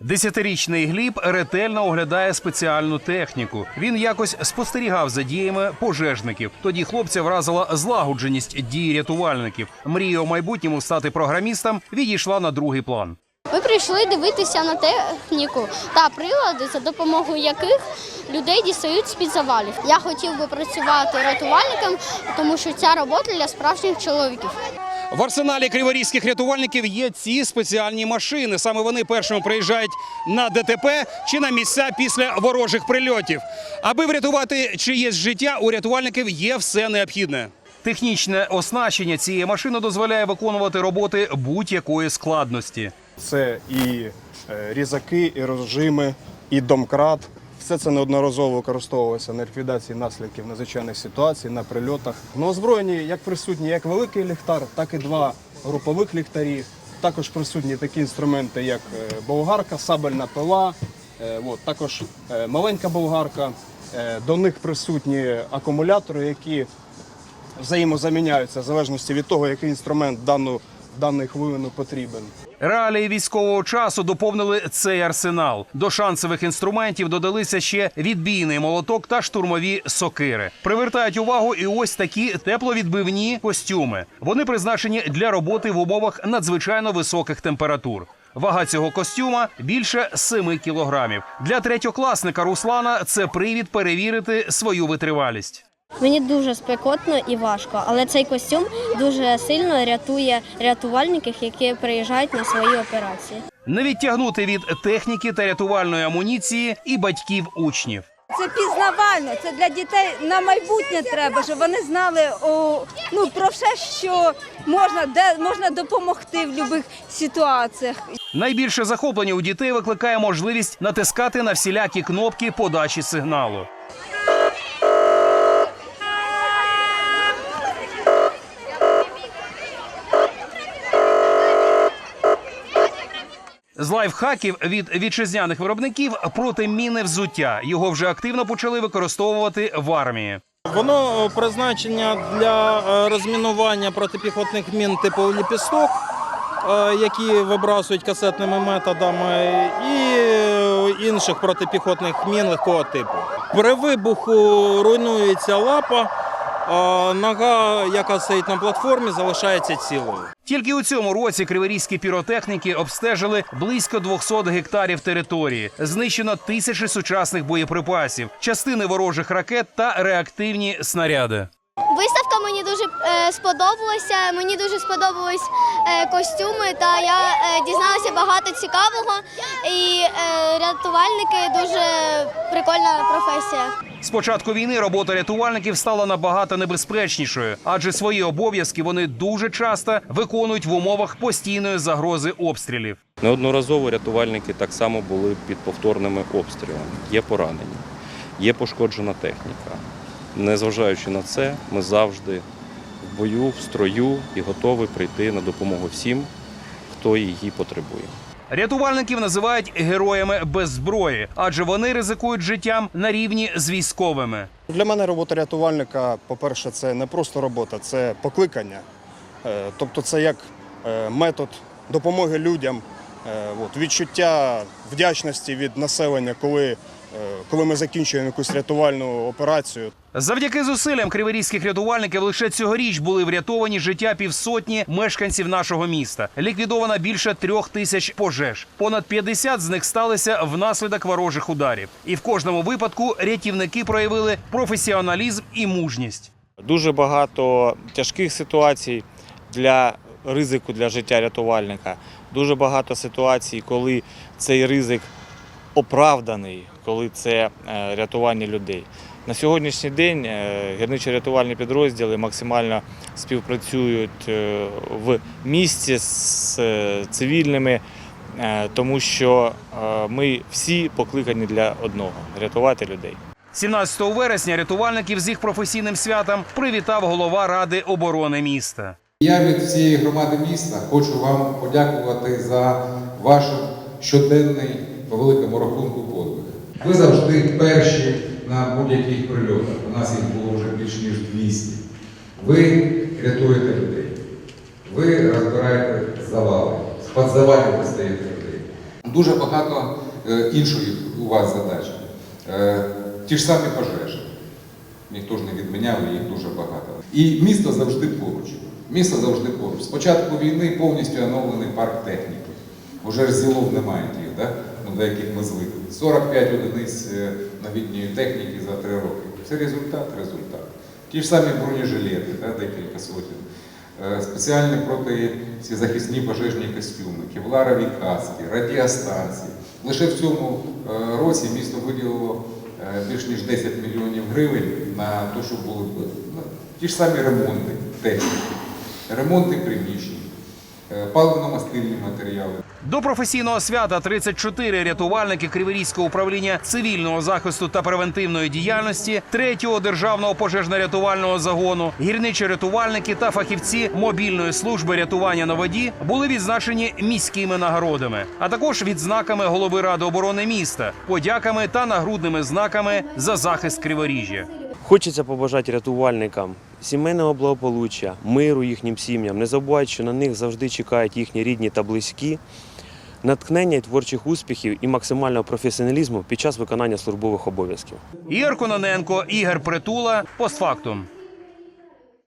Десятирічний Гліб ретельно оглядає спеціальну техніку. Він якось спостерігав за діями пожежників. Тоді хлопця вразила злагодженість дій рятувальників. Мрія у майбутньому стати програмістом відійшла на другий план. Ми прийшли дивитися на техніку та прилади, за допомогою яких людей дістають з-під завалів. Я хотів би працювати рятувальником, тому що ця робота для справжніх чоловіків. В арсеналі криворізьких рятувальників є ці спеціальні машини. Саме вони першими приїжджають на ДТП чи на місця після ворожих прильотів. Аби врятувати чиєсь життя, у рятувальників є все необхідне. Технічне оснащення цієї машини дозволяє виконувати роботи будь-якої складності. Це і е, різаки, і розжими, і домкрат. Все це неодноразово використовувалося на ліквідації наслідків надзвичайних ситуацій, на прильотах. На озброєнні як присутні як великий ліхтар, так і два групових ліхтарі. Також присутні такі інструменти, як е, болгарка, сабельна пила, е, от, також е, маленька болгарка. До них присутні акумулятори, які взаємозаміняються в залежності від того, який інструмент дану, дану хвилину потрібен. Реалії військового часу доповнили цей арсенал. До шансових інструментів додалися ще відбійний молоток та штурмові сокири. Привертають увагу і ось такі тепловідбивні костюми. Вони призначені для роботи в умовах надзвичайно високих температур. Вага цього костюма більше 7 кілограмів. Для третьокласника Руслана це привід перевірити свою витривалість. Мені дуже спекотно і важко, але цей костюм дуже сильно рятує рятувальників, які приїжджають на свої операції. Не відтягнути від техніки та рятувальної амуніції і батьків учнів. Це пізнавально, це для дітей на майбутнє треба, щоб вони знали о, ну, про все, що можна, де можна допомогти в будь-яких ситуаціях. Найбільше захоплення у дітей викликає можливість натискати на всілякі кнопки подачі сигналу. З лайфхаків від вітчизняних виробників протимінне взуття. Його вже активно почали використовувати в армії. Воно е, призначення для е, розмінування протипіхотних мін типу ліпісток, е, які вибрасують касетними методами, і інших протипіхотних мін легкого типу. При вибуху руйнується лапа, а нога, яка стоїть на платформі, залишається цілою. Тільки у цьому році криворізькі піротехніки обстежили близько 200 гектарів території. Знищено тисячі сучасних боєприпасів, частини ворожих ракет та реактивні снаряди. Виставка мені дуже е, сподобалася. Мені дуже сподобались е, костюми, та я е, дізналася багато цікавого. І е, рятувальники дуже прикольна професія. З початку війни робота рятувальників стала набагато небезпечнішою, адже свої обов'язки вони дуже часто виконують в умовах постійної загрози обстрілів. Неодноразово рятувальники так само були під повторними обстрілами. Є поранені, є пошкоджена техніка. Незважаючи на це, ми завжди в бою, в строю і готові прийти на допомогу всім, хто її потребує. Рятувальників називають героями без зброї, адже вони ризикують життям на рівні з військовими. Для мене робота рятувальника, по-перше, це не просто робота, це покликання. Е, Тобто це як е, метод допомоги людям, е, відчуття вдячності від населення, коли, коли ми закінчуємо якусь рятувальну операцію. Завдяки зусиллям криворізьких рятувальників лише цьогоріч були врятовані життя півсотні мешканців нашого міста. Ліквідовано більше трьох тисяч пожеж. Понад 50 з них сталися внаслідок ворожих ударів. І в кожному випадку рятівники проявили професіоналізм і мужність. Дуже багато тяжких ситуацій для ризику для життя рятувальника. Дуже багато ситуацій, коли цей ризик оправданий, коли це е, рятування людей. На сьогоднішній день е, гірничо-рятувальні підрозділи максимально співпрацюють е, в місті з цивільними, тому що ми всі покликані для одного рятувати людей. 17 вересня рятувальників з їх професійним святом привітав голова ради оборони міста. Я від всієї громади міста хочу вам подякувати за ваш щоденний по великому рахунку подвиг. Ви завжди перші на будь-яких прильотах. У нас їх було вже більш ніж 200. Ви рятуєте людей. Ви розбираєте завали. З-під завалів достаєте людей. Дуже багато е, інших у вас задач. Е, Ті ж самі пожежі. Ніхто ж не відміняв, їх дуже багато. І місто завжди поруч. Місто завжди поруч. З початку війни повністю оновлений парк техніки. Уже ж зілов немає тих, да? Ну, до яких ми звикли. 45 одиниць е, новітньої техніки за три роки. Це результат, результат. Ті ж самі бронежилети, да? декілька сотень. Е, Спеціальні проти ці захисні пожежні костюми, кевларові каски, радіостанції. Лише в цьому е, році місто виділило більш ніж 10 мільйонів гривень на те, щоб були ну, ті ж самі ремонти техніки, ремонти приміщень, паливно-мастильні матеріали. До професійного свята 34 рятувальники Криворізького управління цивільного захисту та превентивної діяльності, 3-го державного пожежно-рятувального загону, гірничо-рятувальники та фахівці мобільної служби рятування на воді були відзначені міськими нагородами, а також відзнаками голови ради оборони міста, подяками та нагрудними знаками за захист Криворіжжя. Хочеться побажати рятувальникам сімейного благополуччя, миру їхнім сім'ям. Не забувають, що на них завжди чекають їхні рідні та близькі, натхнення творчих успіхів і максимального професіоналізму під час виконання службових обов'язків. Ігор Кононенко, Ігор Притула, постфактум.